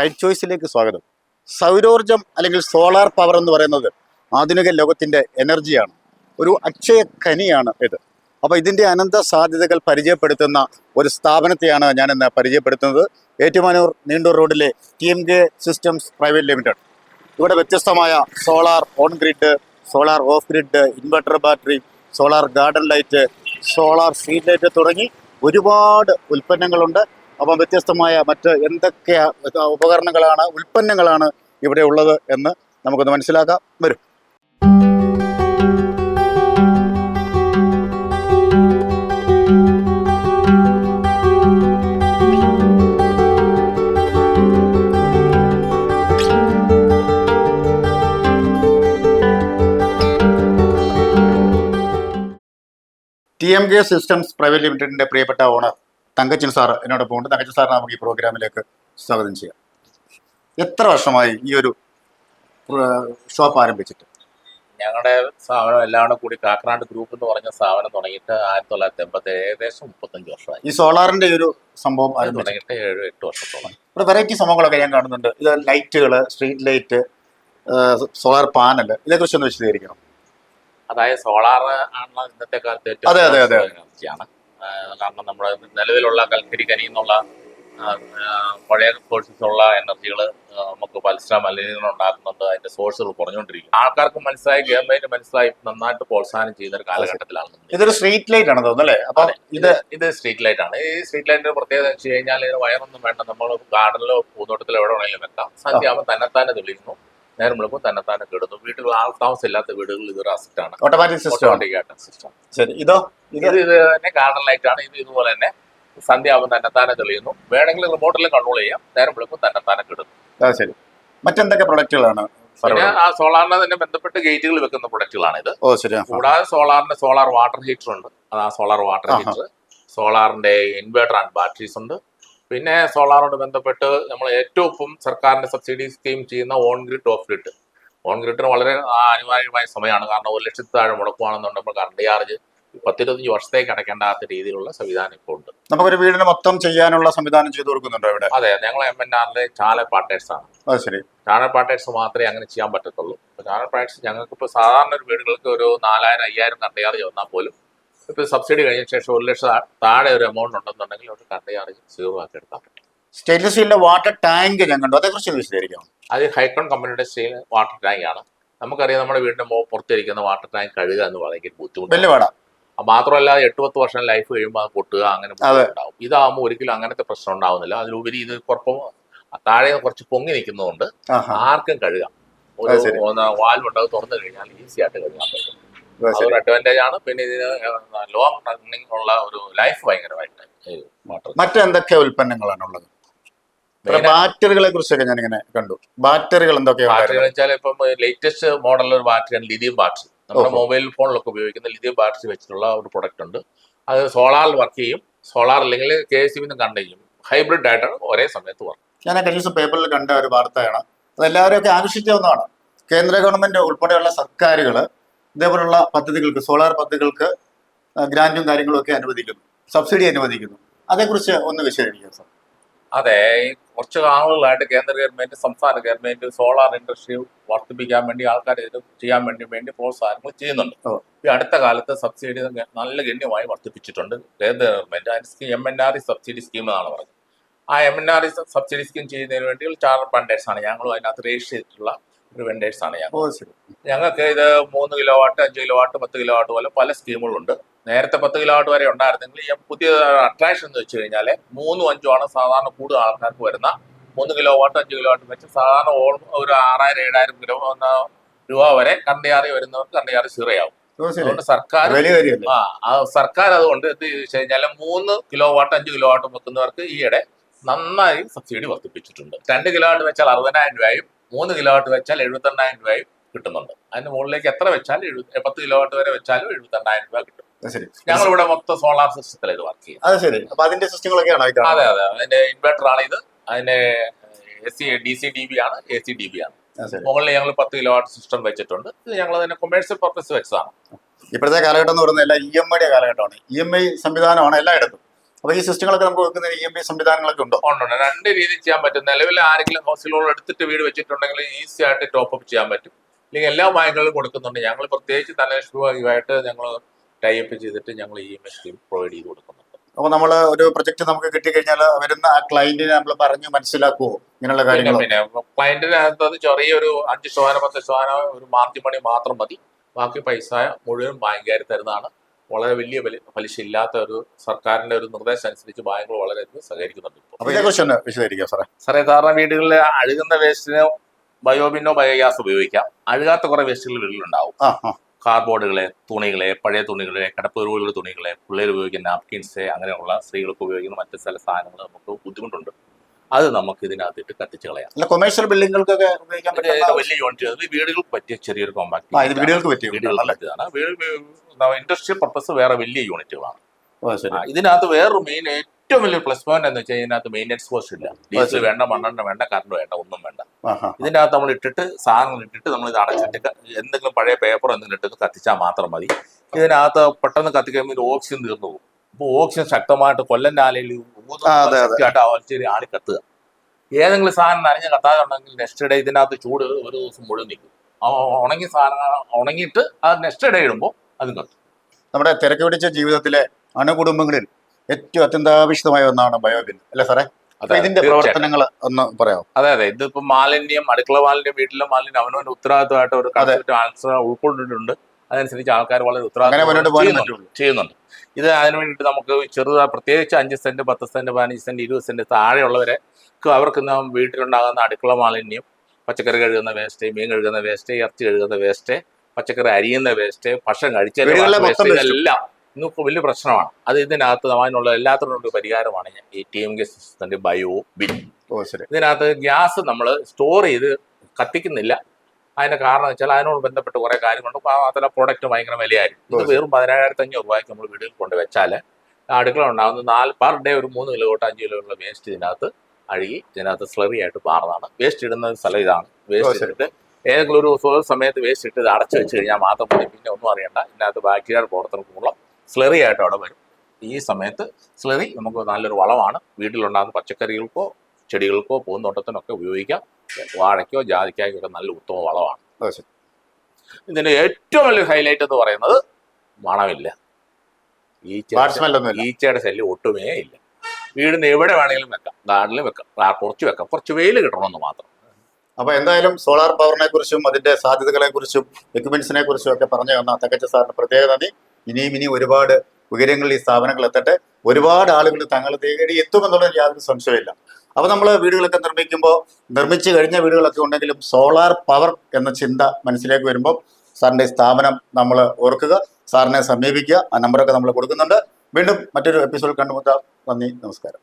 Right ചോയ്സിലേക്ക് സ്വാഗതം. സൗരോർജം അല്ലെങ്കിൽ solar power എന്ന് പറയുന്നത് ആധുനിക ലോകത്തിന്റെ എനർജിയാണ് ഒരു അക്ഷയ ഖനിയാണ് ഇത്. അപ്പോൾ ഇതിന്റെ അനന്ത സാധ്യതകൾ പരിചയപ്പെടുത്തുന്ന ഒരു സ്ഥാപനത്തെയാണ് ഞാനിന്ന് പരിചയപ്പെടുത്തുന്നത്. ഏറ്റുമാനൂർ നീണ്ടൂർ റോഡിലെ T M K systems private limited ഇവിടെ വ്യത്യസ്തമായ solar on grid solar off grid inverter battery solar garden light solar street light തുടങ്ങി ഒരുപാട് ഉൽപ്പന്നങ്ങളുണ്ട്. അപ്പം വ്യത്യസ്തമായ മറ്റ് എന്തൊക്കെ ഉപകരണങ്ങളാണ് ഉൽപ്പന്നങ്ങളാണ് ഇവിടെ ഉള്ളത് എന്ന് നമുക്കൊന്ന് മനസ്സിലാക്കാം. വരും. T M K systems private ലിമിറ്റഡിന്റെ പ്രിയപ്പെട്ട ഓണർ തങ്കച്ചൻ സാർ എന്നോടൊപ്പം ഉണ്ട് തങ്കച്ചൻ സാറിനെ നമുക്ക് ഈ പ്രോഗ്രാമിലേക്ക് സ്വാഗതം ചെയ്യാം. എത്ര വർഷമായി ഈ ഒരു ഷോപ്പ് ആരംഭിച്ചിട്ട്? ഞങ്ങളുടെ സ്ഥാപനം എല്ലാം കൂടി കാക്കനാട് ഗ്രൂപ്പ് എന്ന് പറഞ്ഞ സ്ഥാപനം തുടങ്ങിയിട്ട് ആയിരത്തി തൊള്ളായിരത്തി എൺപത്തി ഏകദേശം മുപ്പത്തഞ്ച് വർഷമായി. ഈ സോളാറിന്റെ ഒരു സംഭവം തുടങ്ങിയിട്ട് ഏഴ് എട്ട് വർഷത്തോളം ഇവിടെ വെറൈറ്റി സംഭവങ്ങളൊക്കെ ഞാൻ കാണുന്നുണ്ട്. ഇത് ലൈറ്റുകൾ സ്ട്രീറ്റ് ലൈറ്റ് സോളാർ പാനൽ ഇതേക്കുറിച്ച് ഒന്ന് വിശദീകരിക്കണം. അതായത് സോളാർ ആണ് ഇന്നത്തെ കാലത്ത് ഏറ്റവും കാരണം നമ്മുടെ നിലവിലുള്ള കൽക്കരി കനി എന്നുള്ള ആ, ആ, പഴയ സോഴ്സസ് ഉള്ള എനർജികൾ നമുക്ക് പരിസര മലിനീകരണം ഉണ്ടാക്കുന്നുണ്ട് അതിന്റെ സോഴ്സുകൾ കുറഞ്ഞുകൊണ്ടിരിക്കും ആൾക്കാർക്ക് മനസ്സിലായി ഗവൺമെന്റ് മനസ്സിലായി നന്നായിട്ട് പ്രോത്സാഹനം ചെയ്യുന്ന ഒരു കാലഘട്ടത്തിലാണ് ഇതൊരു സ്ട്രീറ്റ് ലൈറ്റ് ആണ് തോന്നുന്നു അല്ലേ? അപ്പൊ ഇത് ഇത് സ്ട്രീറ്റ് ലൈറ്റ് ആണ്. ഈ സ്ട്രീറ്റ് ലൈറ്റിന്റെ പ്രത്യേകത വെച്ച് കഴിഞ്ഞാൽ ഇതിന് വയറൊന്നും വേണ്ട. നമ്മൾ ഗാർഡനിലോ പൂന്തോട്ടത്തിലോ എവിടെ വേണമെങ്കിലും വെക്കാം. തന്നെ തന്നെത്താനെ തെളിയുന്നു. നേരം വിളിക്കുമ്പോൾ തന്നെത്താനെ കിടുന്നു. വീട്ടിൽ ആൾ താമസം ഇല്ലാത്ത വീടുകളിൽ ഇതൊരു അസറ്റ് ആണ്. ഓട്ടോമാറ്റിക് സിസ്റ്റം ആണ്. ഓട്ടോമാറ്റിക് ആയിട്ട് സിസ്റ്റം ശരി. ഇതോ? ഇത് ഇത് തന്നെ ഗാർഡൻ ലൈറ്റ് ആണ്. ഇത് ഇതുപോലെ തന്നെ സന്ധ്യാവുമ്പോൾ തന്നെത്താനെ തെളിയുന്നു. വേണമെങ്കിൽ റിമോട്ടിലും കൺട്രോൾ ചെയ്യാം. നേരം വിളിക്കുമ്പോൾ തന്നെത്താനെ കിടുന്നു ആ, ശരി. മറ്റെന്തൊക്കെ പ്രൊഡക്റ്റുകളാണ് പിന്നെ ആ സോളാറിനെ തന്നെ ബന്ധപ്പെട്ട് ഗേറ്റുകൾ വെക്കുന്ന പ്രൊഡക്റ്റുകളാണ് ഇത്. ഓ ശരി. കൂടാതെ സോളാറിന്റെ സോളാർ വാട്ടർ ഹീറ്റർ ഉണ്ട്. അത് ആ സോളാർ വാട്ടർ ഹീറ്റർ സോളാറിന്റെ ഇൻവേർട്ടർ ആൻഡ് ബാറ്ററീസ് ഉണ്ട്. പിന്നെ സോളാറോട് ബന്ധപ്പെട്ട് നമ്മൾ ഏറ്റവും ഇപ്പം സർക്കാരിന്റെ സബ്സിഡി സ്കീം ചെയ്യുന്ന on grid off grid on ഗ്രിഡിന് വളരെ അനിവാര്യമായ സമയമാണ്. കാരണം ഒരു ലക്ഷത്തി താഴെ മുടക്കുവാണെന്നുണ്ടെങ്കിൽ കറണ്ട് ചാർജ് പത്തിരുപത്തഞ്ച് വർഷത്തേക്ക് അടയ്ക്കേണ്ടാത്ത രീതിയിലുള്ള സംവിധാനം ഇപ്പോൾ ഉണ്ട്. നമുക്കൊരു വീടിന് മൊത്തം ചെയ്യാനുള്ള സംവിധാനം ചെയ്തു കൊടുക്കുന്നുണ്ടോ ഇവിടെ? അതെ ഞങ്ങൾ എം എൻ ആറിലെ ചാല പാർട്ടേഴ്സ് ആണ്. അത് ശരി. ചാനൽ പാർട്ടേഴ്സ് മാത്രമേ അങ്ങനെ ചെയ്യാൻ പറ്റത്തുള്ളൂ. അപ്പോൾ ചാനൽ പാർട്ടേഴ്സ് ഞങ്ങൾക്ക് ഇപ്പോൾ സാധാരണ ഒരു വീടുകൾക്ക് ഒരു നാലായിരം അയ്യായിരം കറണ്ട് ചാർജ് വന്നാൽ പോലും ഇപ്പോൾ സബ്സിഡി കഴിഞ്ഞ ശേഷം ഒരു ലക്ഷം താഴെ ഒരു എമൗണ്ട് ഉണ്ടെന്നുണ്ടെങ്കിൽ അവർക്ക് കറണ്ട് ചാർജ് സീറോ ആക്കി പറ്റും സ്റ്റെയിൻലെസ് സ്റ്റീലിന്റെ വാട്ടർ ടാങ്ക് ഞാൻ കണ്ടു. അതേക്കുറിച്ച് ഒന്ന് വിശദീകരിക്കാം അത് ഹൈക്കോൺ കമ്പനിയുടെ സ്റ്റീൽ വാട്ടർ ടാങ്ക് ആണ്. നമുക്കറിയാം നമ്മുടെ വീടിന്റെ പുറത്തിരിക്കുന്ന വാട്ടർ ടാങ്ക് കഴുകുക എന്ന് പറയുന്നത് ബുദ്ധിമുട്ട് വലിയ പാടാ. മാത്രമല്ല എട്ട് പത്ത് വർഷം ലൈഫ് കഴിയുമ്പോൾ അത് പൊട്ടുക അങ്ങനെ. ഉണ്ടാവും ഇതാകുമ്പോൾ ഒരിക്കലും അങ്ങനത്തെ പ്രശ്നം ഉണ്ടാവുന്നില്ല. അതിലുപരി ഇത് കുറപ്പം താഴെ കുറച്ച് പൊങ്ങി നിൽക്കുന്നതുകൊണ്ട് ആർക്കും കഴുകാം. ഒരു വാൽവ് തുറന്നു കഴിഞ്ഞാൽ ഈസി ആയിട്ട് കഴുകാൻ പറ്റും. അത് അതൊരു അഡ്വാന്റേജ് ആണ്. പിന്നെ ഇതിന് ലോങ് റണ്ണിങ് ഉള്ള ഒരു ലൈഫ് ഭയങ്കരമായിട്ട് മറ്റെന്തൊക്കെ ഉൽപ്പന്നങ്ങളാണ് ഉള്ളത് ബാറ്ററികളെ കുറിച്ചൊക്കെ ഞാൻ ഇങ്ങനെ കണ്ടു ബാറ്ററികൾ എന്തൊക്കെയാണ് ബാറ്ററികൾ വെച്ചാൽ ഇപ്പം ലേറ്റസ്റ്റ് മോഡൽ ഒരു ബാറ്ററിയാണ് ലിഥിയം ബാറ്ററി നമ്മുടെ മൊബൈൽ ഫോണിലൊക്കെ ഉപയോഗിക്കുന്ന ലിഥിയം ബാറ്ററി വെച്ചിട്ടുള്ള ഒരു പ്രൊഡക്റ്റ് ഉണ്ട്. അത് സോളാറിൽ വർക്ക് ചെയ്യും. സോളാർ അല്ലെങ്കിൽ കെ എസ് സി കണ്ടു ചെയ്യും ഹൈബ്രിഡ് ആയിട്ട് ഒരേ സമയത്ത് വർക്ക് ഞാൻ കഴിഞ്ഞ ദിവസം പേപ്പറിൽ കണ്ട ഒരു വാർത്തയാണ്. അത് എല്ലാവരെയൊക്കെ ആകർഷിച്ച ഒന്നാണ് കേന്ദ്ര ഗവൺമെന്റ് ഉൾപ്പെടെയുള്ള സർക്കാരുകൾ ഇതേപോലുള്ള പദ്ധതികൾക്ക് സോളാർ പദ്ധതികൾക്ക് ഗ്രാന്റും കാര്യങ്ങളും ഒക്കെ അനുവദിക്കുന്നു. സബ്സിഡി അനുവദിക്കുന്നു. അതേക്കുറിച്ച് ഒന്ന് വിശദീകരിക്കാം സാർ അതെ കുറച്ച് ആളുകളായിട്ട് കേന്ദ്ര ഗവൺമെന്റ് സംസ്ഥാന ഗവൺമെന്റ് സോളാർ ഇൻഡസ്ട്രി വർദ്ധിപ്പിക്കാൻ വേണ്ടി ആൾക്കാരെ ഇത് ചെയ്യാൻ വേണ്ടി വേണ്ടി പ്രോത്സാഹനങ്ങൾ ചെയ്യുന്നുണ്ട്. ഈ അടുത്ത കാലത്ത് സബ്സിഡി നല്ല ഗണ്യമായി വർദ്ധിപ്പിച്ചിട്ടുണ്ട്. കേന്ദ്ര ഗവൺമെന്റ് അതിന് M N R E subsidy scheme എന്നാണ് പറഞ്ഞത് ആ M N R E subsidy scheme ചെയ്യുന്നതിന് വേണ്ടി ചാർട്ടർ വെണ്ടേഴ്സ് ആണ്. ഞങ്ങളും അതിനകത്ത് രജിസ്റ്റർ ചെയ്തിട്ടുള്ള ഒരു ആണ് ഞങ്ങൾ. ഞങ്ങൾക്ക് ഇത് മൂന്ന് കിലോ വാട്ട് അഞ്ച് കിലോ വാട്ട് പത്ത് കിലോ വാട്ട് പോലെ പല സ്കീമുകളുണ്ട്. നേരത്തെ പത്ത് കിലോവാട്ട് വരെ ഉണ്ടായിരുന്നെങ്കിൽ ഈ പുതിയ അട്രാക്ഷൻ എന്ന് വെച്ച് കഴിഞ്ഞാൽ മൂന്നും അഞ്ചും ആണ് സാധാരണ കൂടുതൽ ആൾക്കാർക്ക് വരുന്ന മൂന്ന് കിലോ വാട്ട് അഞ്ച് കിലോ വാട്ട് വെച്ച് സാധാരണ ഓൾ ഒരു ആറായിരം ഏഴായിരം കിലോ രൂപ വരെ കണ്ടയാറി വരുന്നവർക്ക് കണ്ടയാറി സീറോ ആവും. അതുകൊണ്ട് സർക്കാർ ആ സർക്കാർ അതുകൊണ്ട് എന്ത് വെച്ച് കഴിഞ്ഞാൽ മൂന്ന് കിലോ വാട്ട് അഞ്ച് കിലോ വാട്ട് വെക്കുന്നവർക്ക് ഈയിടെ നന്നായി സബ്സിഡി വർദ്ധിപ്പിച്ചിട്ടുണ്ട്. രണ്ട് കിലോ വാട്ട് വെച്ചാൽ അറുപതിനായിരം രൂപയും മൂന്ന് കിലോ വാട്ട് വെച്ചാൽ എഴുപത്തെണ്ണായിരം രൂപയും കിട്ടുന്നുണ്ട്. അതിന് മുകളിലേക്ക് എത്ര വെച്ചാലും എഴുപത് പത്ത് കിലോ വാട്ട് വരെ വെച്ചാലും എഴുപത്തെണ്ണായിരം രൂപ കിട്ടും. ശരി. ഞങ്ങൾ ഇവിടെ മൊത്തം സോളാർ സിസ്റ്റത്തിൽ ഇത് വർക്ക് ചെയ്യുന്നത്. അത് ശരി. അപ്പൊ അതിന്റെ സിസ്റ്റങ്ങളൊക്കെ ആണോ? അതെ അതെ അതിന്റെ ഇൻവെർട്ടർ ആണ് ഇത്. അതിന്റെ A C D C D B ആണ്. എ സി ഡി ബി ആണ് മുകളിൽ ഞങ്ങൾ പത്ത് കിലോ വാട്ട് സിസ്റ്റം വെച്ചിട്ടുണ്ട്. ഇത് ഞങ്ങൾ അതിന്റെ കൊമേഴ്സ്യൽ പർപ്പസ് വെച്ചതാണ്. ഇപ്പോഴത്തെ കാലഘട്ടം എന്ന് പറയുന്നത് എല്ലാം ഇ എം ഐയുടെ കാലഘട്ടമാണ്. ഇ എം ഐ സംവിധാനമാണ് എല്ലായിടത്തും. അപ്പൊ ഈ സിസ്റ്റങ്ങളൊക്കെ നമുക്ക് വെക്കുന്ന ഇ എം ഐ സംവിധാനങ്ങളൊക്കെ ഉണ്ടോ? ഉണ്ടോ രണ്ട് രീതി ചെയ്യാൻ പറ്റും. നിലവിൽ ആരെങ്കിലും ഹൗസ് ലോൺ എടുത്തിട്ട് വീട് വെച്ചിട്ടുണ്ടെങ്കിൽ ഈസി ആയിട്ട് ടോപ്പ് അപ്പ് ചെയ്യാൻ പറ്റും. അല്ലെങ്കിൽ എല്ലാ ബാങ്കുകളും കൊടുക്കുന്നുണ്ട്. ഞങ്ങൾ പ്രത്യേകിച്ച് ധനലക്ഷ്മിയുമായിട്ട് ഞങ്ങൾ ടൈപ്പ് ചെയ്തിട്ട് ഞങ്ങൾ ഈ എം സ്കീം പ്രൊവൈഡ് ചെയ്ത് കൊടുക്കുന്നുണ്ട്. അപ്പൊ നമ്മൾ ഒരു പ്രൊജക്ട് നമുക്ക് കിട്ടിക്കഴിഞ്ഞാൽ വരുന്ന ആ ക്ലയന്റിനെ നമ്മൾ പറഞ്ഞു മനസ്സിലാക്കുവോ ഇങ്ങനെയുള്ള കാര്യങ്ങൾ പിന്നെ ക്ലയന്റിനകത്ത് അത് ചെറിയൊരു അഞ്ച് ശതമാനം പത്ത് ശതമാനം ഒരു മാർജിൻ പണി മാത്രം മതി. ബാക്കി പൈസ മുഴുവൻ ബാങ്കുകാർ തരുന്നതാണ്. വളരെ വലിയ പലി- പലിശ ഇല്ലാത്ത ഒരു സർക്കാരിന്റെ ഒരു നിർദ്ദേശം അനുസരിച്ച് ബാങ്കുകൾ വളരെ സഹകരിക്കുന്നുണ്ട് ഇപ്പോൾ അപ്പൊ ഇതേക്കുറിച്ച് ഒന്ന് വിശദീകരിക്കാം സാറേ. സാറേ സാധാരണ വീടുകളിൽ അഴുകുന്ന വേസ്റ്റിന് ബയോബിനോ ബയോഗ്യാസ് ഉപയോഗിക്കാം. അഴുകാത്ത കുറെ വേസ്റ്റുകൾ വീട്ടിലുണ്ടാവും കാർഡ്ബോർഡുകളെ തുണികളെ പഴയ തുണികളെ കടപ്പുരുകളുടെ തുണികളെ പിള്ളേർ ഉപയോഗിക്കുന്ന നാപ്കിൻസ് അങ്ങനെയുള്ള സ്ത്രീകൾക്ക് ഉപയോഗിക്കുന്ന മറ്റു ചില സാധനങ്ങൾ നമുക്ക് ബുദ്ധിമുട്ടുണ്ട്. അത് നമുക്ക് ഇതിനകത്തിട്ട് കത്തിച്ച് കളയാം. അല്ല കൊമേഴ്ഷ്യൽ ബിൽഡിങ്ങുകൾക്കൊക്കെ ഉപയോഗിക്കാൻ പറ്റിയ വലിയ യൂണിറ്റ് അത് വീടുകൾക്ക് പറ്റിയ ചെറിയൊരു കോമ്പാക്ട് വീടുകൾക്ക് പറ്റിയ വീടുകൾക്ക് പറ്റിയതാണ്. ഇൻഡസ്ട്രിയൽ പർപ്പസ് വേറെ വലിയ യൂണിറ്റുകളാണ് ഇതിനകത്ത് വേറൊരു മെയിൻ ഏറ്റവും വലിയ പ്ലസ് പോയിന്റ് എന്ന് വെച്ചാൽ ഇതിനകത്ത് മെയിന്റെനൻസ് കോസ്റ്റ് ഇല്ല. ഡീസൽ വേണ്ട മണ്ണെണ്ണ വേണ്ട കറണ്ട് വേണ്ട ഒന്നും വേണ്ട. ഇതിന്റെ അകത്ത് നമ്മൾ ഇട്ടിട്ട് സാധനങ്ങൾ ഇട്ടിട്ട് നമ്മൾ ഇത് അടച്ചിട്ട് എന്തെങ്കിലും പഴയ പേപ്പർ എന്തെങ്കിലും ഇട്ടിട്ട് കത്തിച്ചാൽ മാത്രം മതി. ഇതിനകത്ത് പെട്ടെന്ന് കത്തിക്കുമ്പോൾ ഇത് ഓക്സിജൻ തീർന്നു പോകും. അപ്പോൾ ഓക്സിജൻ ശക്തമായിട്ട് കൊല്ലൻ ആലയിൽ. ശക്തിയായിട്ട് ആവശ്യം ആളി കത്തുക. ഏതെങ്കിലും സാധനം നനഞ്ഞ് കത്താതെ ഉണ്ടെങ്കിൽ നെക്സ്റ്റ് ഡേ ഇതിനകത്ത് ചൂട് ഒരു ദിവസം മുഴുവൻ നിൽക്കും. ഉണങ്ങിയ സാധനങ്ങൾ ഉണങ്ങിയിട്ട് അത് നെക്സ്റ്റ് ഡേ ഇടുമ്പോൾ അതും കത്തും. നമ്മുടെ തിരക്ക് പിടിച്ച ജീവിതത്തിലെ അണുകുടുംബങ്ങളിൽ ഏറ്റവും അത്യന്താപേക്ഷിതമായ ഒന്നാണ് ബയോബിൻ അല്ലേ സാറേ? ഇതിന്റെ. പ്രവർത്തനങ്ങൾ ഒന്ന് പറയാം അതെ അതെ. ഇതിപ്പോ മാലിന്യം അടുക്കള മാലിന്യം വീട്ടിലെ മാലിന്യം അവനവന്റെ ഉത്തരവാദിത്തമായിട്ട് ഒരു കൺസെപ്റ്റ് ആൻസർ ഉൾക്കൊണ്ടിട്ടുണ്ട്. അതനുസരിച്ച് ആൾക്കാർ വളരെ ഉത്തരവാദിത്തം ചെയ്യുന്നുണ്ട്. ഇത് അതിന് വേണ്ടിയിട്ട് നമുക്ക് ചെറുതാ പ്രത്യേകിച്ച് അഞ്ച് സെന്റ് പത്ത് സെന്റ് പതിനഞ്ച് സെന്റ് ഇരുപത് സെന്റ് താഴെയുള്ളവരെ ക്ക് അവർക്ക് ഇന്ന് വീട്ടിലുണ്ടാകുന്ന അടുക്കള മാലിന്യം പച്ചക്കറി കഴുകുന്ന വേസ്റ്റ് മീൻ കഴുകുന്ന വേസ്റ്റ് ഇറച്ചി കഴുകുന്ന വേസ്റ്റ് പച്ചക്കറി അരിയുന്ന വേസ്റ്റ് ഭക്ഷണം കഴിച്ചെല്ലാം വീടുകളിലെ ഇന്നിപ്പോൾ വലിയ പ്രശ്നമാണ്. അത് ഇതിനകത്ത് അതിനുള്ള എല്ലാത്തിനും ഒരു പരിഹാരമാണ് ഈ ടി എം കെ സിസ്റ്റത്തിന്റെ ബയോ ബിൽ ഇതിനകത്ത് ഗ്യാസ് നമ്മൾ സ്റ്റോർ ചെയ്ത് കത്തിക്കുന്നില്ല. അതിന്റെ കാരണം വെച്ചാൽ അതിനോട് ബന്ധപ്പെട്ട് കുറെ കാര്യങ്ങളുണ്ട്. അതിലെ പ്രോഡക്റ്റ് ഭയങ്കര വിലയായിരിക്കും. ഇത് വെറും പതിനേഴായിരത്തി അഞ്ഞൂറ് രൂപയ്ക്ക് നമ്മൾ വീട്ടിൽ കൊണ്ട് വെച്ചാൽ അടുക്കള ഉണ്ടാകുന്ന നാല് പെർ ഡേ ഒരു മൂന്ന് കിലോ തൊട്ട് അഞ്ച് കിലോ ഉള്ള വേസ്റ്റ് ഇതിനകത്ത് അഴുകി ഇതിനകത്ത് സ്ലറി ആയിട്ട് മാറുന്നതാണ് വേസ്റ്റ് ഇടുന്ന സ്ഥലം ഇതാണ്. വേസ്റ്റ് ഇട്ട് ഇട്ടിട്ട് ഏതെങ്കിലും ഒരു സമയത്ത് വേസ്റ്റ് ഇട്ട് ഇത് അടച്ചു വെച്ച് കഴിഞ്ഞാൽ മാത്രം പിന്നെ ഒന്നും അറിയണ്ട. ഇതിനകത്ത് ബാക്ടീരിയ പ്രവർത്തനത്തിനുള്ള സ്ലറി ആയിട്ട് അവിടെ വരും. ഈ സമയത്ത് സ്ലറി നമുക്ക് നല്ലൊരു വളമാണ്. വീട്ടിലുണ്ടാകുന്ന പച്ചക്കറികൾക്കോ ചെടികൾക്കോ പൂന്തോട്ടത്തിനൊക്കെ ഉപയോഗിക്കാം. വാഴയ്ക്കോ ജാതിക്കായ്ക്കോ ഒക്കെ നല്ല ഉത്തമ വളമാണ്. ഇതിന്റെ ഏറ്റവും വലിയ ഹൈലൈറ്റ് എന്ന് പറയുന്നത് മണമില്ല. ഈച്ചയുടെ ശല്യം ഒട്ടുമേ ഇല്ല. വീടിന് എവിടെ വേണമെങ്കിലും വെക്കാം. ഗാർഡനിലും വെക്കാം. കുറച്ച് വെക്കാം. കുറച്ച് വെയിൽ കിട്ടണമെന്ന് മാത്രം. അപ്പൊ എന്തായാലും സോളാർ പവറിനെ കുറിച്ചും അതിന്റെ സാധ്യതകളെ കുറിച്ചും എക്യുപ്മെന്റ്സിനെ കുറിച്ചും ഒക്കെ പറഞ്ഞു തന്ന തകച്ച സാറിന് പ്രത്യേക നന്ദി. ഇനിയും ഇനി ഒരുപാട് ഉയരങ്ങളിൽ ഈ സ്ഥാപനങ്ങൾ എത്തട്ടെ. ഒരുപാട് ആളുകൾ തങ്ങൾ തേടി എത്തുമെന്നുള്ളതിൽ യാതൊരു സംശയമില്ല അപ്പൊ നമ്മൾ വീടുകളൊക്കെ നിർമ്മിക്കുമ്പോൾ നിർമ്മിച്ചു കഴിഞ്ഞ വീടുകളൊക്കെ ഉണ്ടെങ്കിലും സോളാർ പവർ എന്ന ചിന്ത മനസ്സിലേക്ക് വരുമ്പോൾ സാറിന്റെ സ്ഥാപനം നമ്മൾ ഓർക്കുക സാറിനെ സമീപിക്കുക. ആ നമ്പറൊക്കെ നമ്മൾ കൊടുക്കുന്നുണ്ട്. വീണ്ടും മറ്റൊരു എപ്പിസോഡ് കണ്ടുമുട്ടാം. നന്ദി നമസ്കാരം.